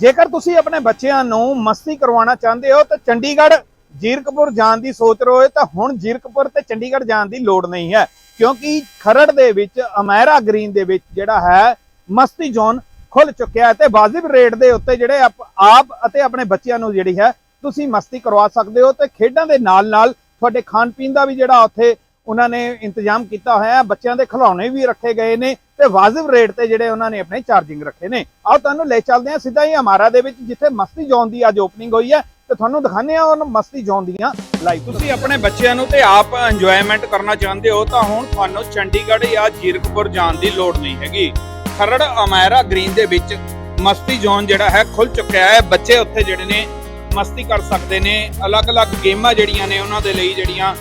ਜੇਕਰ ਤੁਸੀਂ ਆਪਣੇ ਬੱਚਿਆਂ ਨੂੰ ਮਸਤੀ ਕਰਵਾਉਣਾ ਚਾਹੁੰਦੇ ਹੋ ਤਾਂ ਚੰਡੀਗੜ੍ਹ, ਜੀਰਕਪੁਰ ਜਾਣ ਦੀ ਸੋਚ ਰਹੇ ਹੋ, ਤਾਂ ਹੁਣ ਜੀਰਕਪੁਰ ਤੇ ਚੰਡੀਗੜ੍ਹ ਜਾਣ ਦੀ ਲੋੜ ਨਹੀਂ ਹੈ। ਕਿਉਂਕਿ ਖਰੜ ਦੇ ਵਿੱਚ, ਅਮੈਰਾ ਗ੍ਰੀਨ ਦੇ ਵਿੱਚ ਜਿਹੜਾ ਹੈ, ਮਸਤੀ ਜ਼ੋਨ ਖੁੱਲ ਚੁੱਕਿਆ ਹੈ ਤੇ ਵਾਜਿਬ ਰੇਟ ਦੇ ਉੱਤੇ ਜਿਹੜੇ ਆਪ ਆਪ ਅਤੇ ਆਪਣੇ ਬੱਚਿਆਂ ਨੂੰ ਜਿਹੜੀ ਹੈ, ਤੁਸੀਂ ਮਸਤੀ ਕਰਵਾ ਸਕਦੇ ਹੋ ਤੇ ਖੇਡਾਂ ਦੇ ਨਾਲ ਨਾਲ ਤੁਹਾਡੇ ਖਾਣ ਪੀਣ ਦਾ ਵੀ ਜਿਹੜਾ ਉੱਥੇ ਉਹਨਾਂ ਨੇ ਇੰਤਜ਼ਾਮ ਕੀਤਾ ਹੋਇਆ ਹੈ। ਬੱਚਿਆਂ ਦੇ ਖਿਡੌਣੇ ਵੀ ਰੱਖੇ ਗਏ ਨੇ ਤੇ ਵਾਜਿਬ ਰੇਟ ਤੇ ਜਿਹੜੇ ਉਹਨਾਂ ਨੇ ਆਪਣੇ ਚਾਰਜਿੰਗ ਰੱਖੇ ਨੇ। ਆਓ ਤੁਹਾਨੂੰ ਲੈ ਚੱਲਦੇ ਹਾਂ ਸਿੱਧਾ ਹੀ ਹਮਾਰਾ ਦੇ ਵਿੱਚ, ਜਿੱਥੇ ਮਸਤੀ ਜ਼ੋਨ ਦੀ ਅੱਜ ਓਪਨਿੰਗ ਹੋਈ ਹੈ ਤੇ ਤੁਹਾਨੂੰ ਦਿਖਾਉਂਦੇ ਹਾਂ ਉਹ ਮਸਤੀ ਜ਼ੋਨ ਦੀਆਂ ਲਾਈਵ ਤੁਸੀਂ ਆਪਣੇ ਬੱਚਿਆਂ ਨੂੰ ਤੇ ਆਪ ਇੰਜੋਇਮੈਂਟ ਕਰਨਾ ਚਾਹੁੰਦੇ ਹੋ ਤਾਂ ਹੁਣ ਤੁਹਾਨੂੰ ਚੰਡੀਗੜ੍ਹ ਜਾਂ ਜੀਰਕਪੁਰ ਜਾਣ ਦੀ ਲੋੜ ਨਹੀਂ ਹੈਗੀ। ਖਰੜ, ਅਮਾਇਰਾ ਗ੍ਰੀਨ ਦੇ ਵਿੱਚ ਮਸਤੀ ਜ਼ੋਨ ਜਿਹੜਾ ਹੈ ਖੁੱਲ ਚੁੱਕਿਆ ਹੈ। ਬੱਚੇ ਉੱਥੇ ਜਿਹੜੇ ਨੇ ਮਸਤੀ ਕਰ ਸਕਦੇ ਨੇ। ਅਲੱਗ-ਅਲੱਗ ਗੇਮਾਂ ਜਿਹੜੀਆਂ ਨੇ ਉਹਨਾਂ ਦੇ ਲਈ ਜਿਹੜੀਆਂ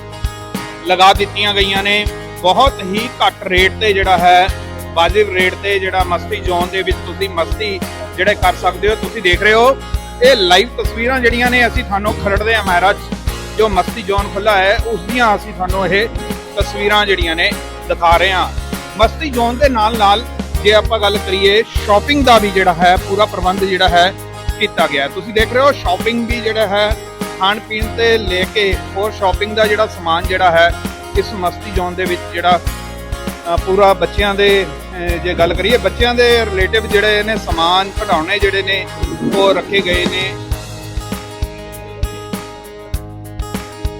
ਲਗਾ ਦਿੱਤੀਆਂ ਗਈਆਂ ਨੇ। ਬਹੁਤ ਹੀ ਘੱਟ ਰੇਟ ਤੇ ਜਿਹੜਾ ਹੈ, ਵਾਜਿਬ ਰੇਟ ਤੇ ਜਿਹੜਾ ਮਸਤੀ ਜ਼ੋਨ ਦੇ ਵਿੱਚ ਤੁਸੀਂ ਮਸਤੀ ਜਿਹੜੇ ਕਰ ਸਕਦੇ ਹੋ, ਤੁਸੀਂ ਦੇਖ ਰਹੇ ਹੋ। ਇਹ ਲਾਈਵ ਤਸਵੀਰਾਂ ਜਿਹੜੀਆਂ ਨੇ, ਅਸੀਂ ਤੁਹਾਨੂੰ ਖਰੜ ਦੇ ਅਮੈਰਾ 'ਚ ਜੋ ਮਸਤੀ ਜ਼ੋਨ ਖੁੱਲਾ ਹੈ, ਉਸ ਦੀਆਂ ਅਸੀਂ ਤੁਹਾਨੂੰ ਇਹ ਤਸਵੀਰਾਂ ਜਿਹੜੀਆਂ ਨੇ ਦਿਖਾ ਰਹੇ ਹਾਂ। ਮਸਤੀ ਜ਼ੋਨ ਦੇ ਨਾਲ ਨਾਲ ਜੇ ਆਪਾਂ ਗੱਲ ਕਰੀਏ ਸ਼ਾਪਿੰਗ ਦਾ ਵੀ ਜਿਹੜਾ ਹੈ, ਪੂਰਾ ਪ੍ਰਬੰਧ ਜਿਹੜਾ ਹੈ ਕੀਤਾ ਗਿਆ। ਤੁਸੀਂ ਦੇਖ ਰਹੇ ਹੋ ਸ਼ਾਪਿੰਗ ਵੀ ਜਿਹੜਾ ਹੈ ਖਾਣ ਪੀਣ ਤੇ ਲੈ ਕੇ ਹੋਰ ਸ਼ਾਪਿੰਗ ਦਾ ਜਿਹੜਾ ਸਮਾਨ ਜਿਹੜਾ ਹੈ, ਇਸ ਮਸਤੀ ਜ਼ੋਨ ਦੇ ਵਿੱਚ ਜਿਹੜਾ ਪੂਰਾ ਬੱਚਿਆਂ ਦੇ ਜੇ ਗੱਲ ਕਰੀਏ ਬੱਚਿਆਂ ਦੇ ਰਿਲੇਟਿਵ ਜਿਹੜੇ ਨੇ, ਸਮਾਨ ਘਟਾਉਣੇ ਜਿਹੜੇ ਨੇ, ਉਹ ਰੱਖੇ ਗਏ ਨੇ।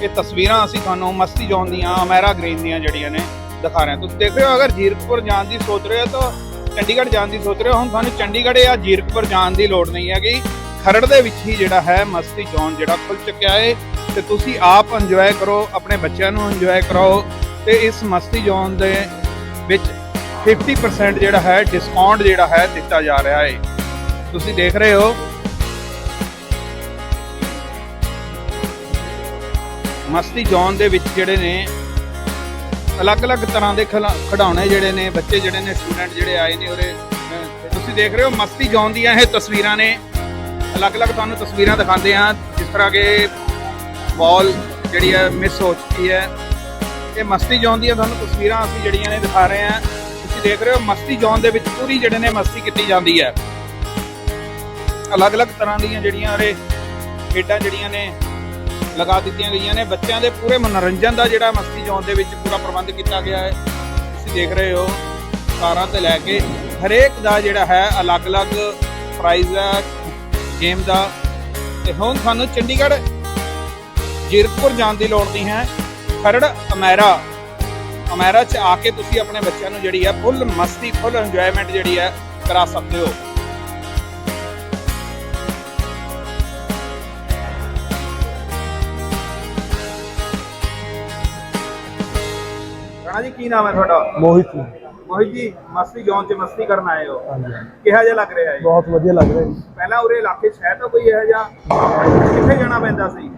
ਇਹ ਤਸਵੀਰਾਂ ਅਸੀਂ ਤੁਹਾਨੂੰ ਮਸਤੀ ਜ਼ੋਨ ਦੀਆਂ, ਅਮੈਰਾ ਗ੍ਰੀਨ ਦੀਆਂ ਜਿਹੜੀਆਂ ਨੇ, ਦਿਖਾ ਰਹੇ ਹਾਂ। ਤੁਸੀਂ ਦੇਖ ਰਹੇ ਹੋ, ਅਗਰ ਜੀਰਕਪੁਰ ਜਾਣ ਦੀ ਸੋਚ ਰਹੇ ਹੋ ਤਾਂ ਚੰਡੀਗੜ੍ਹ ਜਾਣ ਦੀ ਸੋਚ ਰਹੇ ਹੋ। ਹੁਣ ਤੁਹਾਨੂੰ ਚੰਡੀਗੜ੍ਹ ਜਾਂ ਜੀਰਕਪੁਰ ਜਾਣ ਦੀ ਲੋੜ ਨਹੀਂ ਹੈਗੀ। ਖਰੜ ਦੇ ਵਿੱਚ ਹੀ ਜਿਹੜਾ ਹੈ ਮਸਤੀ ਜ਼ੋਨ ਜਿਹੜਾ ਖੁੱਲ ਚੁੱਕਿਆ ਹੈ ਤੇ ਤੁਸੀਂ ਆਪ ਇੰਜੋਏ ਕਰੋ, ਆਪਣੇ ਬੱਚਿਆਂ ਨੂੰ ਇੰਜੋਏ ਕਰਾਓ ਤੇ ਇਸ ਮਸਤੀ ਜ਼ੋਨ ਦੇ ਵਿੱਚ 50% ਜਿਹੜਾ ਹੈ ਡਿਸਕਾਊਂਟ ਜਿਹੜਾ ਹੈ ਦਿੱਤਾ ਜਾ ਰਿਹਾ ਹੈ ਤੁਸੀਂ ਦੇਖ ਰਹੇ ਹੋ। ਮਸਤੀ ਜ਼ੋਨ ਦੇ ਵਿੱਚ ਜਿਹੜੇ ਨੇ ਅਲੱਗ-ਅਲੱਗ ਤਰ੍ਹਾਂ ਦੇ ਖਿਲਾ- ਖਿਡੌਣੇ ਜਿਹੜੇ ਨੇ, ਬੱਚੇ ਜਿਹੜੇ ਨੇ ਸਟੂਡੈਂਟ ਜਿਹੜੇ ਆਏ ਨੇ ਉਹਦੇ ਤੁਸੀਂ ਦੇਖ ਰਹੇ ਹੋ ਮਸਤੀ ਜ਼ੋਨ ਦੀਆਂ ਇਹ ਤਸਵੀਰਾਂ ਨੇ। ਅਲੱਗ-ਅਲੱਗ ਤੁਹਾਨੂੰ ਤਸਵੀਰਾਂ ਦਿਖਾਉਂਦੇ ਹਾਂ, ਜਿਸ ਤਰ੍ਹਾਂ ਕਿ ਬਾਲ ਜਿਹੜੀ ਹੈ ਮਿਸ ਹੋ ਚੁੱਕੀ ਹੈ। ਇਹ ਮਸਤੀ ਜ਼ੋਨ ਦੀਆਂ ਤੁਹਾਨੂੰ ਤਸਵੀਰਾਂ ਅਸੀਂ ਜਿਹੜੀਆਂ ਨੇ ਦਿਖਾ ਰਹੇ ਹਾਂ। ਤੁਸੀਂ ਦੇਖ ਰਹੇ ਹੋ, ਮਸਤੀ ਜ਼ੋਨ ਦੇ ਵਿੱਚ ਪੂਰੀ ਜਿਹੜੇ ਨੇ ਮਸਤੀ ਕੀਤੀ ਜਾਂਦੀ ਹੈ। ਅਲੱਗ-ਅਲੱਗ ਤਰ੍ਹਾਂ ਦੀਆਂ ਜਿਹੜੀਆਂ ਉਰੇ ਖੇਡਾਂ ਜਿਹੜੀਆਂ ਨੇ ਲਗਾ ਦਿੱਤੀਆਂ ਗਈਆਂ ਨੇ। ਬੱਚਿਆਂ ਦੇ ਪੂਰੇ ਮਨੋਰੰਜਨ ਦਾ ਜਿਹੜਾ ਮਸਤੀ ਜ਼ੋਨ ਦੇ ਵਿੱਚ ਪੂਰਾ ਪ੍ਰਬੰਧ ਕੀਤਾ ਗਿਆ ਹੈ। ਤੁਸੀਂ ਦੇਖ ਰਹੇ ਹੋ, ਕਾਰਾਂ ਤੇ ਲੈ ਕੇ ਹਰੇਕ ਦਾ ਜਿਹੜਾ ਹੈ ਅਲੱਗ-ਅਲੱਗ ਪ੍ਰਾਈਜ਼ ਹੈ। ਗੇਮ ਦਾ। ਤੇ ਹੁਣ ਤੁਹਾਨੂੰ ਚੰਡੀਗੜ੍ਹ, ਜੀਰਕਪੁਰ ਜਾਣ ਦੀ ਲੋੜ ਨਹੀਂ ਹੈ। ਖਰੜ, ਅਮੈਰਾ। ਅਮੈਰਾ 'ਚ ਆ ਕੇ ਤੁਸੀਂ ਆਪਣੇ ਬੱਚਿਆਂ ਨੂੰ ਜਿਹੜੀ ਹੈ ਫੁੱਲ ਮਸਤੀ ਫੁੱਲ ਇੰਜੋਇਮੈਂਟ ਜਿਹੜੀ ਹੈ ਕਰਾ ਸਕਦੇ ਹੋ। ਰਾਣਾ ਜੀ, ਕੀ ਨਾਮ ਹੈ ਤੁਹਾਡਾ? ਮੋਹਿਤ ਨੂੰ ਮੋਹਿਤ ਜੀ ਮਸਤੀ ਜ਼ੋਨ 'ਚ ਮਸਤੀ ਕਰਨ ਆਏ ਹੋ। ਹਾਂਜੀ। ਕਿਹਾ ਜਿਹਾ ਲੱਗ ਰਿਹਾ ਹੈ। ਬਹੁਤ ਵਧੀਆ ਲੱਗ ਰਿਹਾ ਜੀ। ਪਹਿਲਾਂ ਉਰੇ ਇਲਾਕੇ ਹੈ ਤਾਂ ਕੋਈ ਇਹੋ ਜਿਹਾ? ਕਿੱਥੇ ਜਾਣਾ ਪੈਂਦਾ ਸੀ?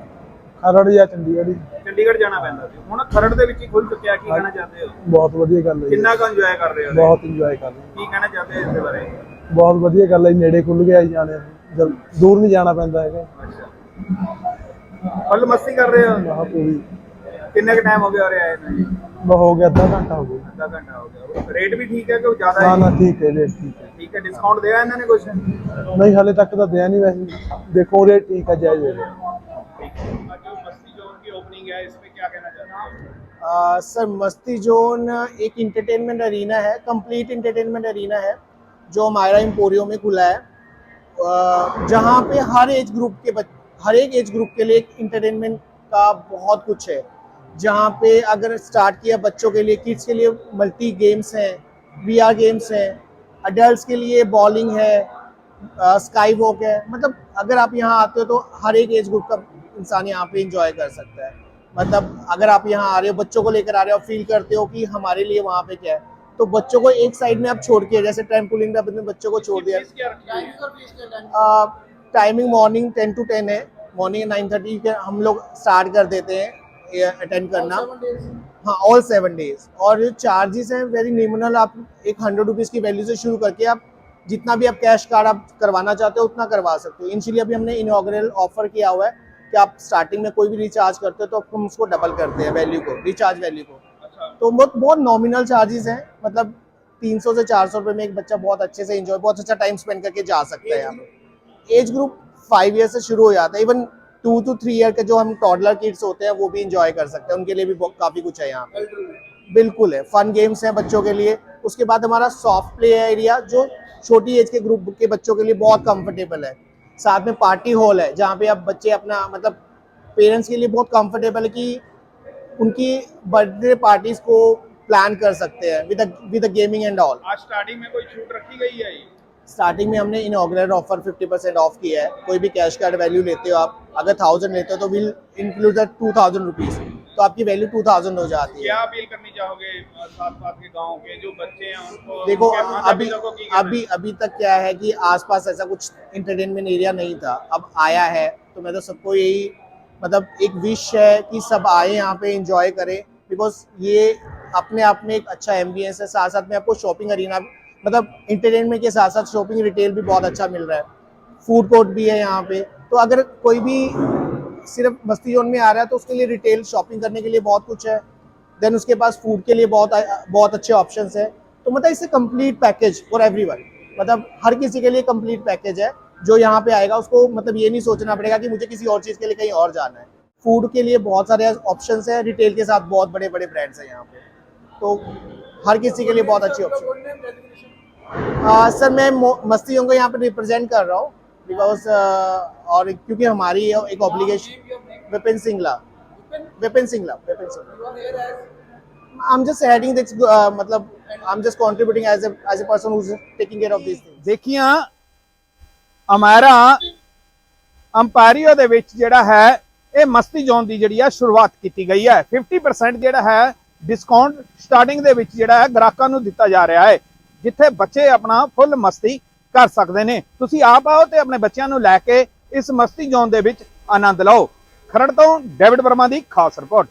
ਖਰੜ ਜਾਂ ਚੰਡੀਗੜ੍ਹ ਚੰਡੀਗੜ੍ਹ ਜਾਣਾ ਪੈਂਦਾ ਸੀ। ਹੁਣ ਖਰੜ ਦੇ ਵਿੱਚ ਹੀ ਖੁੱਲ ਚੁੱਕਿਆ ਕੀ ਕਹਿਣਾ ਚਾਹਦੇ ਹੋ? ਬਹੁਤ ਵਧੀਆ ਗੱਲ ਹੈ ਜੀ। ਕਿੰਨਾ ਕੁ ਇੰਜੋਏ ਕਰ ਰਹੇ ਹੋ? ਬਹੁਤ ਇੰਜੋਏ ਕਰ ਰਹੇ ਕੀ ਕਹਿਣਾ ਚਾਹਦੇ ਹੋ ਇਸ ਬਾਰੇ। ਬਹੁਤ ਵਧੀਆ ਗੱਲ ਹੈ ਜੀ, ਨੇੜੇ ਖੁੱਲ ਗਿਆ ਜੀ ਜਾਣੇ ਨੂੰ। ਦੂਰ ਨਹੀਂ ਜਾਣਾ ਪੈਂਦਾ ਹੈਗਾ। ਅੱਛਾ। ਫੁੱਲ ਮਸਤੀ ਕਰ ਰਹੇ ਹੋ? ਮਹਾ ਪੂਰੀ सर मस्ती जोन एक इंटरटेनमेंट अरीना है कंप्लीट इंटरटेनमेंट अरीना है जो मायरा इम्पोरियो में खुला है। जहाँ पे हर एज ग्रुप के हर एक एज ग्रुप के लिए एक इंटरटेनमेंट का बहुत कुछ है। जहाँ पे अगर स्टार्ट किया बच्चों के लिए किड्स के लिए मल्टी गेम्स हैं वीआर गेम्स हैं अडल्ट के लिए बॉलिंग है स्काई वॉक है। मतलब अगर आप यहाँ आते हो तो हर एक एज ग्रुप का इंसान यहाँ पे इंजॉय कर सकता है। मतलब अगर आप यहाँ आ रहे हो बच्चों को लेकर आ रहे हो फील करते हो कि हमारे लिए वहाँ पे क्या है। तो बच्चों को एक साइड में आप छोड़ के जैसे ट्रैम्पोलिन पे अपने बच्चों को छोड़ दिया। Timing morning ten to ten है। मॉर्निंग नाइन थर्टी हम लोग स्टार्ट कर देते हैं। अटेंड करना। हाँ ऑल सेवन डेज़ और जो चार्जेस हैं वेरी निमिनल आप एक हंड्रेड रुपीज़ की वैल्यू से शुरू करके आप जितना भी आप कैश कार्ड आप करवाना चाहते हो उतना करवा सकते हो। इनिशियली अभी हमने इनॉग्रल ऑफ़र किया हुआ है कि आप स्टार्टिंग में कोई भी रिचार्ज करते हो तो हम उसको डबल करते हैं वैल्यू को रिचार्ज वैल्यू को। अच्छा। तो बहुत बहुत नॉमिनल चार्जेस हैं मतलब 300 से 400 रुपए में एक बच्चा बहुत अच्छे से इंजॉय बहुत अच्छा टाइम स्पेंड करके जा सकता है यहाँ पे। एज ग्रुप फाइव ईयर से शुरू हो जाता है even two two three year के जो हम टॉडलर किड्स होते हैं वो भी इंजॉय कर सकते हैं। उनके लिए भी काफ़ी कुछ है यहाँ पे। बिल्कुल है। फन गेम्स हैं बच्चों के लिए। उसके बाद हमारा सॉफ्ट प्ले एरिया जो छोटी एज के ग्रुप के बच्चों के लिए बहुत कंफर्टेबल है। साथ में पार्टी हॉल है जहाँ पे आप बच्चे अपना मतलब पेरेंट्स के लिए बहुत कंफर्टेबल है कि उनकी बर्थडे पार्टीज़ को प्लान कर सकते हैं with with gaming and all आज स्टार्टिंग में कोई छूट रखी गई है? स्टार्टिंग में हमने इनॉग्रेट ऑफ़र 50 परसेंट ऑफ़ किया है। कोई भी कैश कार्ड वैल्यू लेते हो आप अगर थाउज़ेंड लेते हो तो will include the two thousand rupees तो आपकी वैल्यू टू थाउज़ेंड हो जाती है। अपील करनी चाहोगे साथ साथ के गाँव के जो बच्चे हैं उनको देखो अभी अभी अभी तक क्या है कि आसपास ऐसा कुछ इंटरटेनमेंट एरिया नहीं था। अब आया है तो मैं तो सबको यही मतलब एक विश है कि सब आए यहाँ पे इंजॉय करें। बिकॉज़ ये अपने आप में एक अच्छा एम्बियंस है। साथ साथ में आपको शॉपिंग अरीना मतलब इंटरटेनमेंट के साथ साथ शॉपिंग रिटेल भी बहुत अच्छा मिल रहा है। फ़ूड कोर्ट भी है यहाँ पे। तो अगर कोई भी सिर्फ़ मस्ती जोन में आ रहा है तो उसके लिए रिटेल शॉपिंग करने के लिए बहुत कुछ है। देन उसके पास फ़ूड के लिए बहुत बहुत अच्छे ऑप्शन है। तो मतलब इससे कंप्लीट पैकेज फॉर एवरीवन मतलब हर किसी के लिए कंप्लीट पैकेज है। जो यहाँ पे आएगा, उसको मतलब ये नहीं सोचना पड़ेगा कि मुझे किसी और चीज़ के लिए कहीं और जाना है। फ़ूड के लिए बहुत सारे ऑप्शंस है। रिटेल के साथ बहुत बड़े बड़े ब्रांड्स हैं यहाँ पे। तो हर किसी के लिए बहुत अच्छी ऑप्शन आ, सर मैं मो- मस्ती जोन को यहाँ पे रिप्रेजेंट कर रहा हूँ बिकॉज और क्योंकि हमारी ये एक obligation Vipin Singla Vipin Singla Vipin Singla I'm just heading this uh, मतलब I'm just contributing as a as a person who's taking care of these things. ਦੇਖੀਆਂ ਅਮਾਰਾ ਅੰਪਾਰੀਓ ਦੇ ਵਿੱਚ ਜਿਹੜਾ ਹੈ ਇਹ ਮਸਤੀ ਜ਼ੋਨ ਦੀ ਜਿਹੜੀ ਹੈ ਸ਼ੁਰੂਆਤ ਕੀਤੀ ਗਈ ਹੈ 50% ਜਿਹੜਾ ਹੈ ਡਿਸਕਾਊਂਟ ਸਟਾਰਟਿੰਗ ਦੇ ਵਿੱਚ ਜਿਹੜਾ ਹੈ ਗ੍ਰਾਹਕਾਂ ਨੂੰ ਦਿੱਤਾ ਜਾ ਰਿਹਾ ਹੈ ਜਿੱਥੇ ਬੱਚੇ ਆਪਣਾ ਫੁੱਲ ਮਸਤੀ ਕਰ ਸਕਦੇ ਨੇ। ਤੁਸੀਂ ਆਪ ਆਓ ਤੇ ਆਪਣੇ ਬੱਚਿਆਂ ਨੂੰ ਲੈ ਕੇ ਇਸ ਮਸਤੀ ਜ਼ੋਨ ਦੇ ਵਿੱਚ ਆਨੰਦ ਲਓ। ਖਰੜ ਤੋਂ ਡੇਵਿਡ ਵਰਮਾ ਦੀ ਖਾਸ ਰਿਪੋਰਟ।